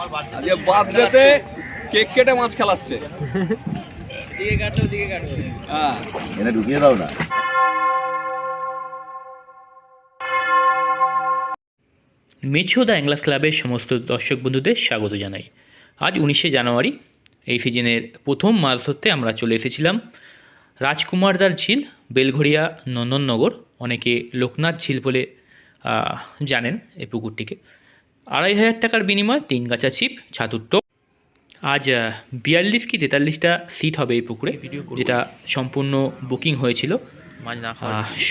আজকে বার্থডেতে কেক কেটে মাছ খেলাচ্ছে। হ্যাঁ। এটা ঢুকিয়ে দাও না। মেছোদা অ্যাংলাস ক্লাবের সমস্ত দর্শক বন্ধুদের স্বাগত জানাই। আজ উনিশে জানুয়ারি এই সিজনের প্রথম মাছ ধরতে আমরা চলে এসেছিলাম রাজকুমারদার ঝিল বেলঘড়িয়া নন্দননগর। অনেকে লোকনাথ ঝিল বলে জানেন এই পুকুরটিকে। আড়াই হাজার টাকার বিনিময়ে তিন গাছা ছিপ ছাতুর টোপ। আজ বিয়াল্লিশ কি তেতাল্লিশটা সিট হবে এই পুকুরে যেটা সম্পূর্ণ বুকিং হয়েছিল।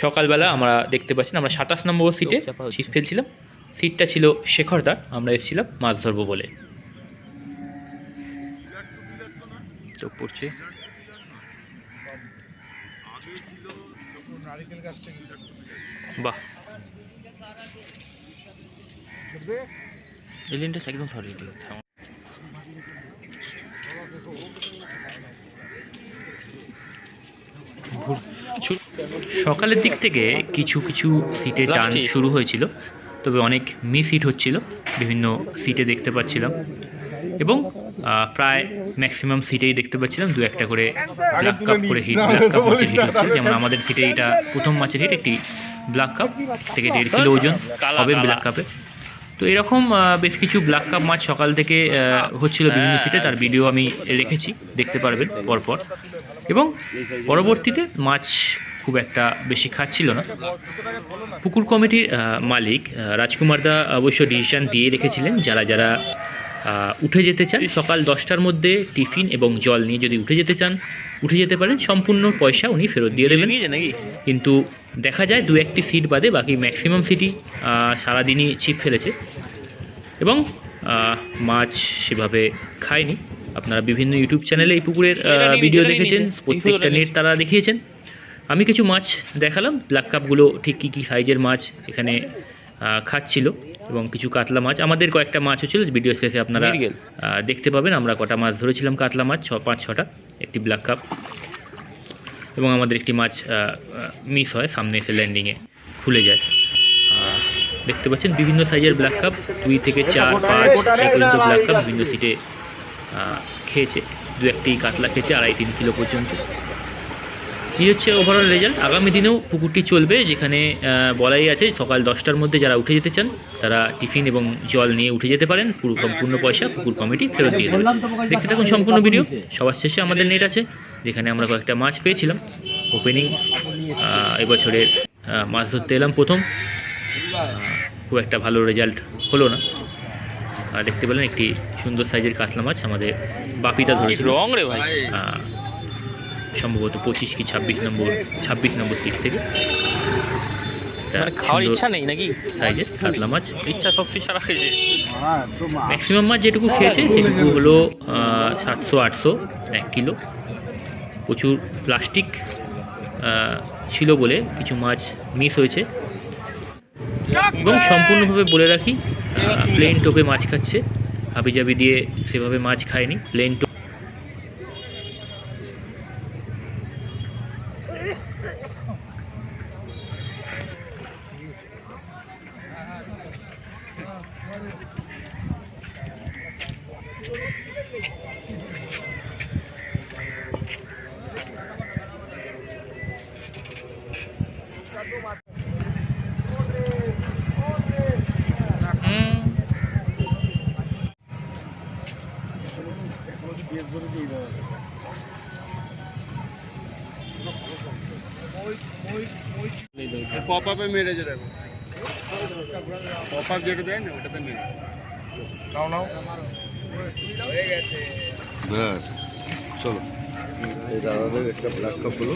সকালবেলা আমরা দেখতে পাচ্ছেন আমরা সাতাশ নম্বর সিটে ছিপ ফেলছিলাম। সিটটা ছিল শেখরদার আমরা এসেছিলাম মাছ ধরবো বলে। পড়ছে। বাহ। এলিনটা একদম সকালের দিক থেকে কিছু কিছু সিটে টান শুরু হয়েছিল তবে অনেক মিস হিট হচ্ছিল বিভিন্ন সিটে দেখতে পাচ্ছিলাম। এবং প্রায় ম্যাক্সিমাম সিটেই দেখতে পাচ্ছিলাম দু একটা করে ব্ল্যাক কাপ করে হিট ব্ল্যাক কাপ মাছের হিট হচ্ছে যেমন আমাদের সিটে এটা প্রথম মাছের হিট একটি ব্ল্যাক কাপ থেকে দেড় কিলো ওজন হবে ব্ল্যাক কাপে তো এরকম বেশ কিছু ব্ল্যাক কাপ মাছ সকাল থেকে হচ্ছিল বিভিন্ন সিটে তার ভিডিও আমি রেখেছি দেখতে পারবেন পরপর। এবং পরবর্তীতে মাছ খুব একটা বেশি খাচ্ছিল না। পুকুর কমিটির মালিক রাজকুমার দা অবশ্য ডিসিশন দিয়ে রেখেছিলেন যারা যারা উঠে যেতে চান সকাল দশটার মধ্যে টিফিন এবং জল নিয়ে যদি উঠে যেতে চান উঠে যেতে পারেন সম্পূর্ণ পয়সা উনি ফেরত দিয়ে দেবেন। কিন্তু দেখা যায় দু একটি সিট বাদে বাকি ম্যাক্সিমাম সিটই সারাদিনই ছিপ ফেলেছে। এবং মাছ সেভাবে খায়নি। আপনারা বিভিন্ন ইউটিউব চ্যানেলে এই পুকুরের ভিডিও দেখেছেন প্রত্যেকটা নেট তারা দেখিয়েছেন। আমি কিছু মাছ দেখালাম ব্ল্যাক কাপগুলো ঠিক কী কী সাইজের মাছ এখানে খাচ্ছিল এবং কিছু কাতলা মাছ। আমাদের কয়েকটা মাছ হচ্ছিল ভিডিও শেষে আপনারা দেখতে পাবেন। আমরা কটা মাছ ধরেছিলাম কাতলা মাছ ছ পাঁচ ছটা একটি ব্ল্যাক কাপ এবং আমাদের একটি মাছ মিস হয় সামনে এসে ল্যান্ডিংয়ে খুলে যায়। দেখতে পাচ্ছেন বিভিন্ন সাইজের ব্ল্যাক কাপ দুই থেকে চার, পাঁচ পর্যন্ত ব্ল্যাক কাপ বিভিন্ন সিটে খেয়েছে। দু একটি কাতলা খেয়েছে, আড়াই, তিন কিলো পর্যন্ত। এই হচ্ছে ওভারঅল রেজাল্ট আগামী দিনেও পুকুরটি চলবে, যেখানে বলাই আছে সকাল দশটার মধ্যে যারা উঠে যেতে চান, তারা টিফিন এবং জল নিয়ে উঠে যেতে পারেন। পুরো সম্পূর্ণ পয়সা পুকুর কমিটি ফেরত দিয়ে দেবে। দেখতে থাকুন সম্পূর্ণ ভিডিও। সবার শেষে আমাদের নেট আছে। যেখানে আমরা কয়েকটা মাছ পেয়েছিলাম ওপেনিং এবছরের মাছ ধরতে এলাম প্রথম। খুব একটা ভালো রেজাল্ট হলো না। দেখতে পেলেন একটি সুন্দর সাইজের কাতলা মাছ আমাদের বাপিদা ধরেছিল। রং রে ভাই। সম্ভবত পঁচিশ কি ছাব্বিশ নম্বর ছাব্বিশ নম্বর সিট থেকে। মানে খাওয়ার ইচ্ছা নেই নাকি? সাইজের কাতলা মাছ। ইচ্ছা শক্তি সারা খেয়েছে ম্যাক্সিমাম মাছ যেটুকু খেয়েছে সেটুকু হলো সাতশো আটশো এক কিলো। প্রচুর প্লাস্টিক ছিল বলে কিছু মাছ মিস হয়েছে। এবং সম্পূর্ণভাবে বলে রাখি প্লেন টোপে মাছ খাচ্ছে। হাবিজাবি দিয়ে সেভাবে মাছ খায়নি প্লেন টোপ পপ আপে মেরেছে দেখো। পপ আপ যেটা দেয় না, ওটাতে মেরে। ব্যাস, চলো। এই দাদাদের একটা ব্ল্যাক কাপ হলো।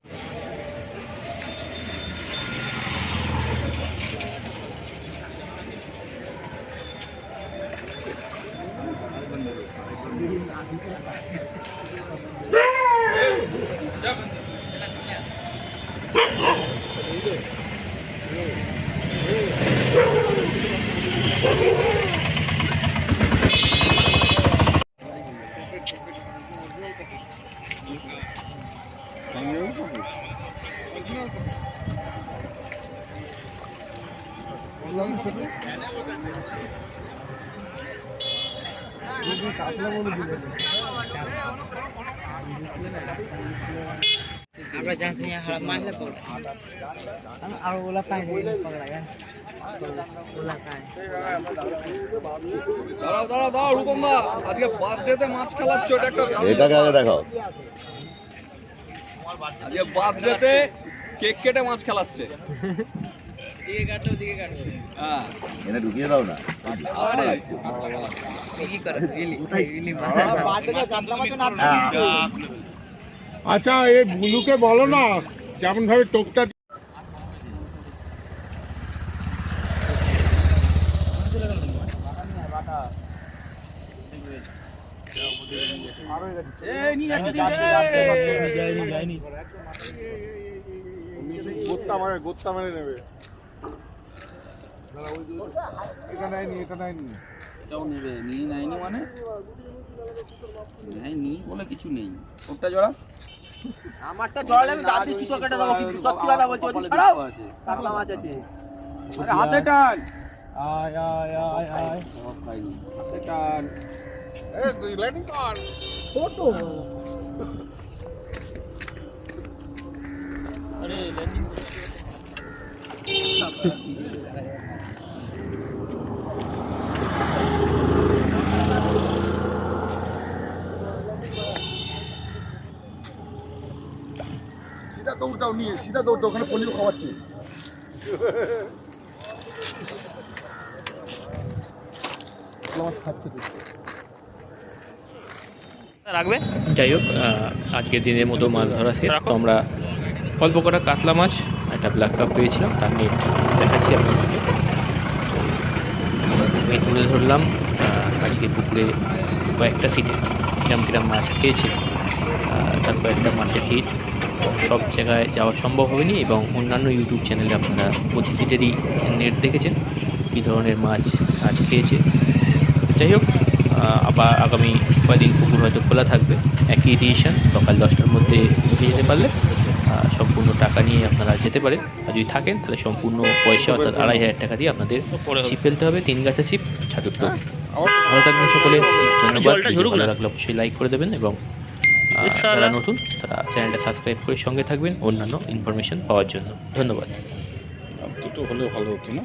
আমরা জানছি হারা মারলে পড়ে। আর ওলা পাই ওলা পাই দাঁড়াও দাঁড়াও দাঁড়াও রূপম দা আজকে বার্থডেতে মাছ খেলাচ্ছ এটা একটা এটাকে আগে দেখাও। আজকে বার্থডেতে কেক কেটে মাছ খেলাচ্ছে। হ্যাঁ। ঢুকিয়ে দাও না। আচ্ছা এই বুলুকে বলো না যেমন ভাবে টোকটা গোত্তা মারে গোত্তা মারে নেবে। এটা নেয়নি এটা নেয়নি এটাও নেবে নিয়ে নেয়নি মানে? নেয়নি বলে কিছু নেই। ওটা জোড়া। আমারটা জড়ালে আমি দাঁত দিয়ে সুতো কেটে দেবো কিন্তু সত্যি কথা বলছি ওটা ছাড়াও কাতলা মাছ আছে। আরে হাতে টান। আয় আয় আয় আয়। হাতে টান। এ তুই সিধা দৌড় দাও নিয়ে সিধা দৌড় দাও ওখানে পলিও খাওয়াচ্ছে। রাখবে? যাই হোক আজকের দিনের মতো মাছ ধরা শেষ। তো আমরা অল্প কটা কাতলা মাছ একটা ব্ল্যাক কাপ পেয়েছিলাম তার নেট দেখাচ্ছি আপনাদেরকে। আমি তুলে ধরলাম আজকে পুকুরে কয়েকটা সিটে কিরাম কিরাম মাছ খেয়েছে তার কয়েকটা মাছের হিট সব জায়গায় যাওয়া সম্ভব হয়নি এবং অন্যান্য ইউটিউব চ্যানেলে আপনারা প্রতি সিটেরই নেট দেখেছেন কী ধরনের মাছ আজ খেয়েছে। যাই হোক আবার আগামী কয়েকদিন পুকুর হয়তো খোলা থাকবে একই ডিসিশন সকাল দশটার মধ্যে উঠে যেতে পারলে সম্পূর্ণ টাকা নিয়ে আপনারা যেতে পারেন। আর যদি থাকেন তাহলে সম্পূর্ণ পয়সা অর্থাৎ আড়াই হাজার টাকা দিয়ে আপনাদের ছিপ ফেলতে হবে তিন গাছা ছিপ ছাতুর তো ভালো থাকবেন সকলে ধন্যবাদ। ভালো। লাগলে অবশ্যই লাইক করে দেবেন এবং যারা নতুন তারা চ্যানেলটা সাবস্ক্রাইব করে সঙ্গে থাকবেন অন্যান্য ইনফরমেশন পাওয়ার জন্য। ধন্যবাদ। দুটো হলে ভালো হতো না?